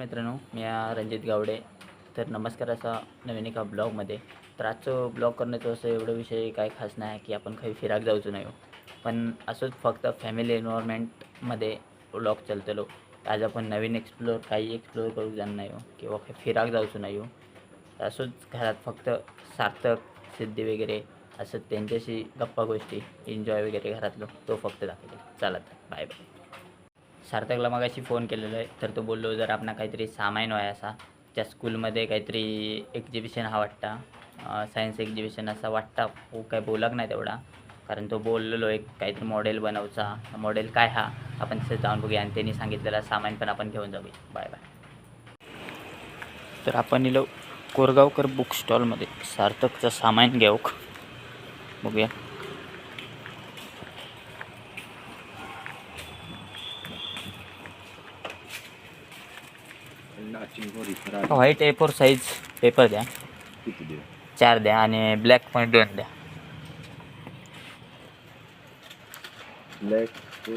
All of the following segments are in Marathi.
मित्रांनो मी रणजित गावडे. तर नमस्कार असा नवीन एका ब्लॉगमध्ये. तर आजचं ब्लॉग करण्याचं असं एवढं विषय काय खास नाही की आपण काही फिराक जाऊचं नाही हो. पण असंच फक्त फॅमिली एन्व्हायरमेंटमध्ये ब्लॉग चालतलो. आज आपण नवीन एक्सप्लोअर काही एक्सप्लोअर करू जाणार नाही हो. किंवा काही फिराक जाऊचं नाही हो. असंच घरात फक्त सार्थक सिद्धी वगैरे असं त्यांच्याशी गप्पा गोष्टी एन्जॉय वगैरे घरातलं तो फक्त दाखवतो. चालत बाय बाय सार्थकला मगाशी फोन केलेला आहे. तर तो बोललो जर आपण काहीतरी सामायन व्हाय असा. त्या स्कूलमध्ये काहीतरी एक्झिबिशन हा वाटता. सायन्स एक्झिबिशन असा वाटता. हो काय बोलक नाही तेवढा. कारण तो बोललेलो एक काहीतरी मॉडेल बनवचा. मॉडेल काय हा? आपण तिथे जाऊन बघूया. आणि त्यांनी सांगितलेला सामान पण आपण घेऊन जाऊया. Bye bye. तर आपण इलो कोरगावकर बुक स्टॉलमध्ये सार्थकचं सामान घेऊ बघूया. White A four size paper द्या किती देऊ चार द्या आणि ब्लॅक पॉईंट दोन द्या ब्लॅक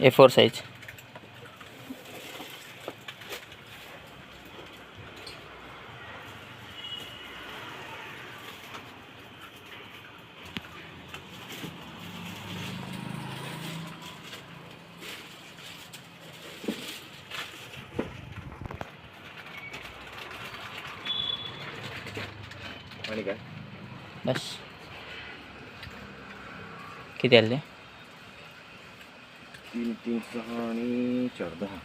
ए फोर साईज आणि काय बस किती आले? तीन तीन सहा आणि चार दहा.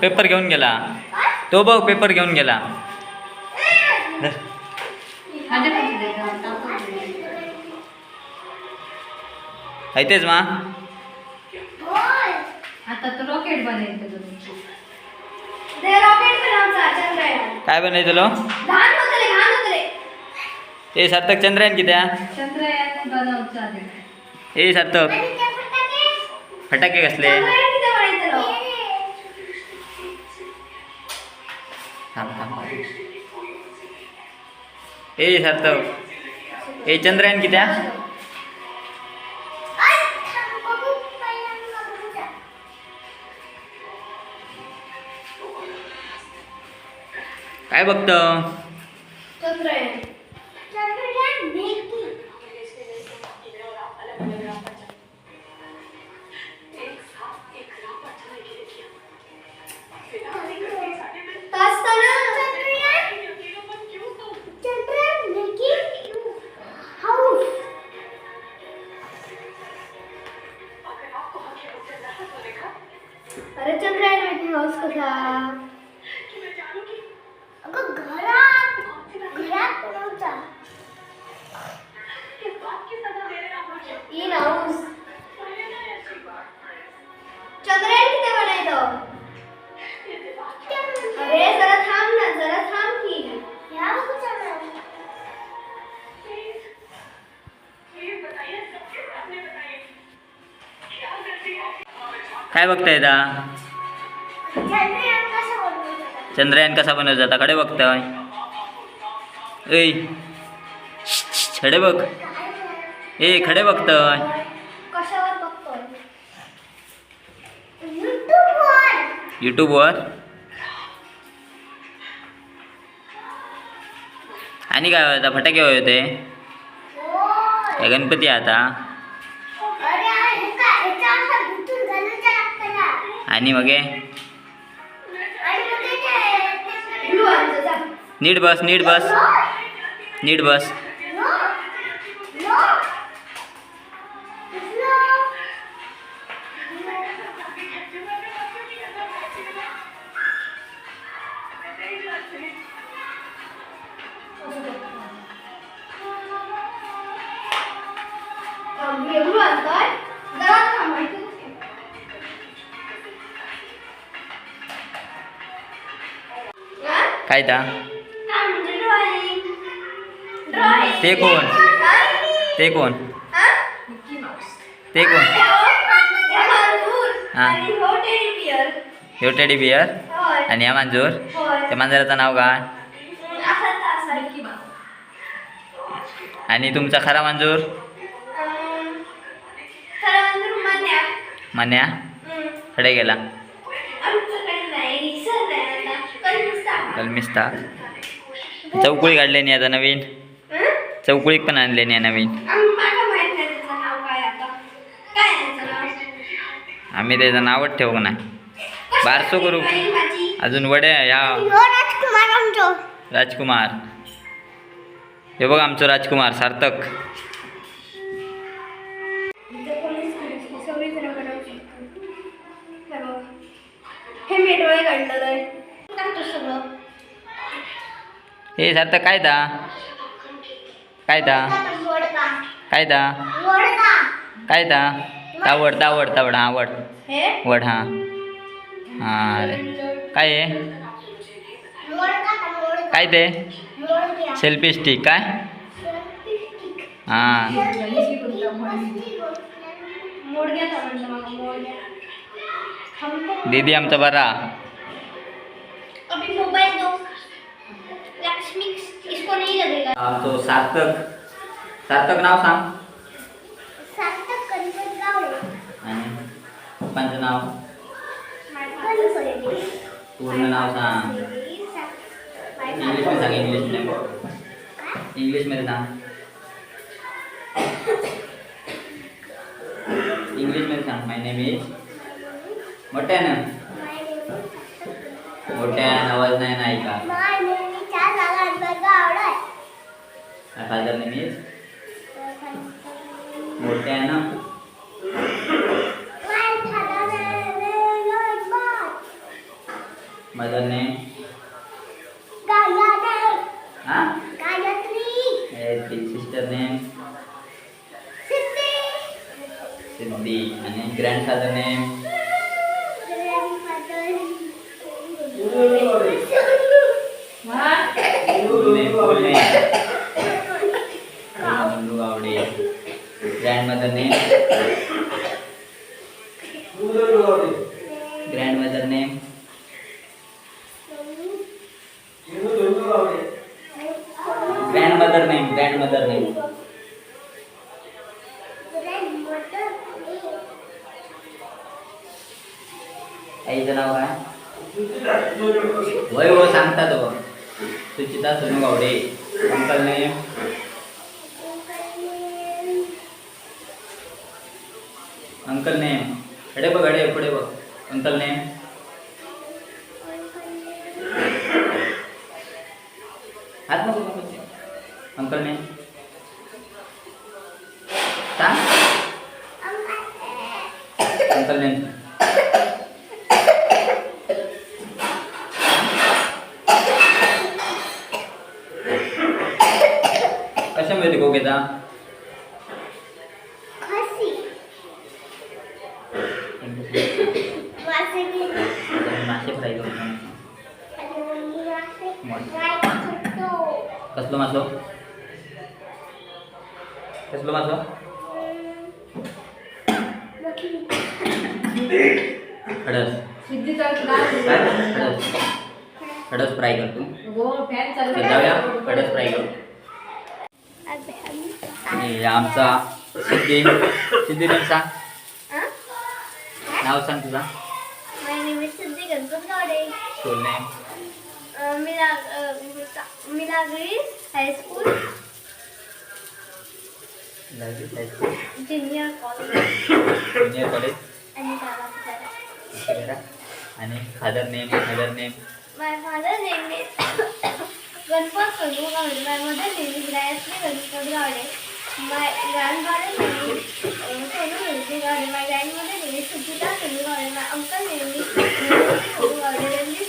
पेपर घेऊन गेला. तो बघ पेपर घेऊन गेला. ऐतेच मा आता तो रॉकेट बनायचं तुमची ते रॉकेट बनवचा चंद्रयान काय बनायचं लो? ए सार्थक चंद्रयान कित्या चंद्रयान बनवचं आहे ए सार्थक. फटाके फटाके कसले किती ए सार्थक. ए चंद्रयान कित्या काय बघत? काय बघताय दा? चंद्रयान कसा बनवत जाता? कडे बघताय. ऐ खडे बघ. ए खडे बघतोय. यूट्यूबवर आणि काय होता? फटाके होते. गणपती आहे आता अरे हे काय याचा असा गुंतून घालायचा लागतं आणि मग हे? आणि मग ते काय ब्लू आणतो जा नीट बस नीट बस नीट बस काय ता कोण? ते कोण? हा? ते कोण? हे. ह्यो टेडी बियर होय आणि या मांजूर. होय त्या मांजराचं नाव काय? आणि तुमचा खरा मंजूर? मन्या. कडे गेला. कलमिस्ता. चौकुळी काढले नाही आता नवीन. चौकुळी पण आणले नाही नवीन. त्याचं नाव आम्ही त्याचं नावच ठेवू नाही. बारसो करू. अजून वड्या या. राजकुमार. हे बघ आमचं राजकुमार सार्थक. हे मी डोळे काढलेलं आहे. सगळं हे सार्थक काय दा काय दा काय दा काय दा तावड तावड तावड हा वड. वड हा. हा रे काय आहे काय ते? सेल्फी स्टिक काय? हां. दीदी आमचा बरा. इसको नहीं लगेगा। आमचं सार्थक। सार्थक नाव सांग। सार्थक कणपत गावडे आणि पप्पांचं नाव? कणपत पूर्ण नाव सांग। इंग्लिशमध्ये सांग इंग्लिशमध्ये. इंग्लिशमध्ये सांग। इंग्लिशमध्ये सांग माय नेम इज मोठ्यानं. मोठ्यानं आवाज नाही नाही का माय फादर नेम इज मोठ्यानं माय खादाने मदर नेम गायाने हां गायत्री सिस्टर नेम सिद्धी आणि grandfather grandmother name grandmother name grandmother name grandmother name आईचं नाव काय? वय हो सांगतात बघ Suchita Sonu Gawade. Uncle name uncle name. अडे बघ अडे पुढे बघ. Uncle name. हात नको अंकल नेम. सांग. Uncle name. कशामध्ये गो घेता मासे फ्राय करून कसलो मासो कसलो मासो खडस खडस खडस फ्राय करतो जाऊया. खडस फ्राय करू. आणि आमचा सिद्धी. सिद्धी नेम सांग. नाव सांग तुझा. My name is Siddhi Ganpat Gaude. School name Uh, Milag- uh, Milagres High School, Junior College, junior college and Kalaputra. आणि father name mother name My father name is Ganpat Sonu Gaude. My mother name is Gayatri Ganpat Gaude. My grandfather name is uh, Sonu Ganpat Gaude. My grandmother name is Sujita Sonu Gaude. My uncle name is Sonu Gaude. Ranjit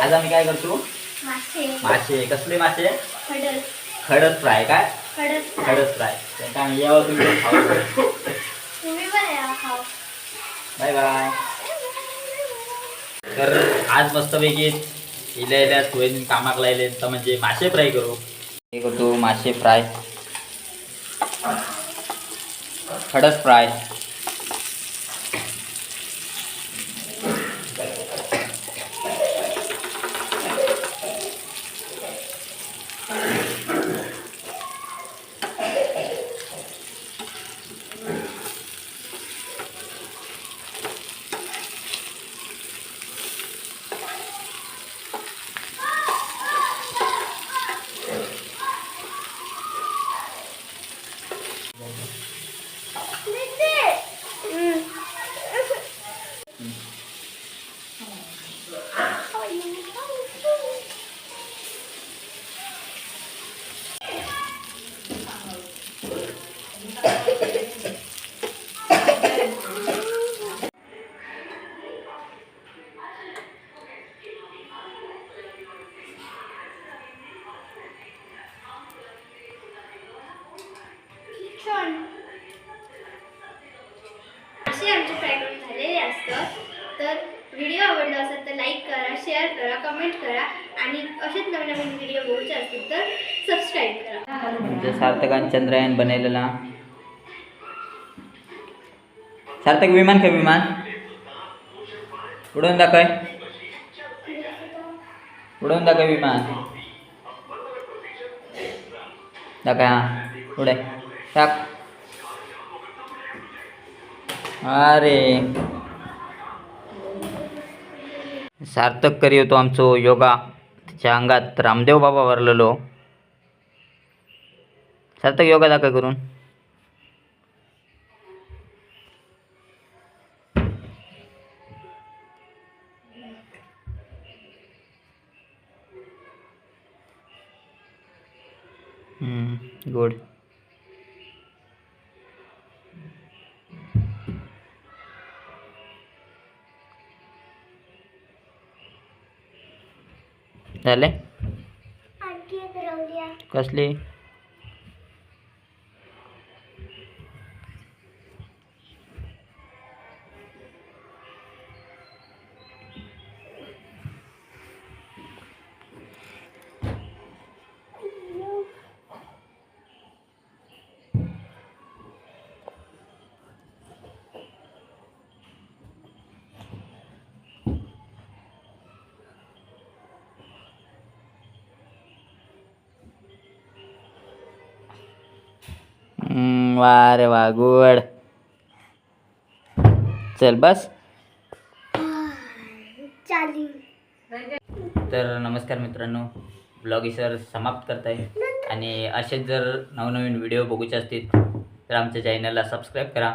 आज आम्ही काय करतो? मासे. मासे. कसले मासे? खडस खडस फ्राय काय? खडस खडस फ्राय. त्यांना आम्ही यावं तुम्ही खाऊ. तुम्ही पण या खाऊ. Bye bye. तर आज मस्तपैकी इल्या इल्या सोयीन कामाक लायले तर म्हणजे मासे फ्राय करू. हे करतो मासे फ्राय. खडस फ्राय असे आमचे प्रॅक्टिस झालेले असतात तर व्हिडिओ आवडला असेल तर लाईक करा शेअर करा कमेंट करा आणि असेच नवीन नवीन व्हिडिओ बघूचे असतील तर सबस्क्राईब करा. म्हणजे सार्थकान चंद्रयान बनवलेला सार्थक विमान का विमान? उडवून दाखय उडवून दाखव विमान. दाखय हा. उडे. टाक. अरे. सार्थक करी होतो आमचो योगा. त्याच्या अंगात रामदेव बाबा भरलेलो सार्थक योगा दाखव करून. गुड. झाले? कसली? वा रे वा गुड चल बस. चालेल तर नमस्कार मित्रांनो ब्लॉग इसर समाप्त करत आहे आणि असेच जर नवनवीन व्हिडिओ बघूचे असतील तर आमच्या चॅनलला सबस्क्राईब करा.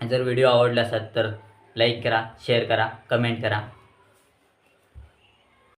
जर व्हिडिओ आवडला असेल तर लाईक करा शेअर करा कमेंट करा.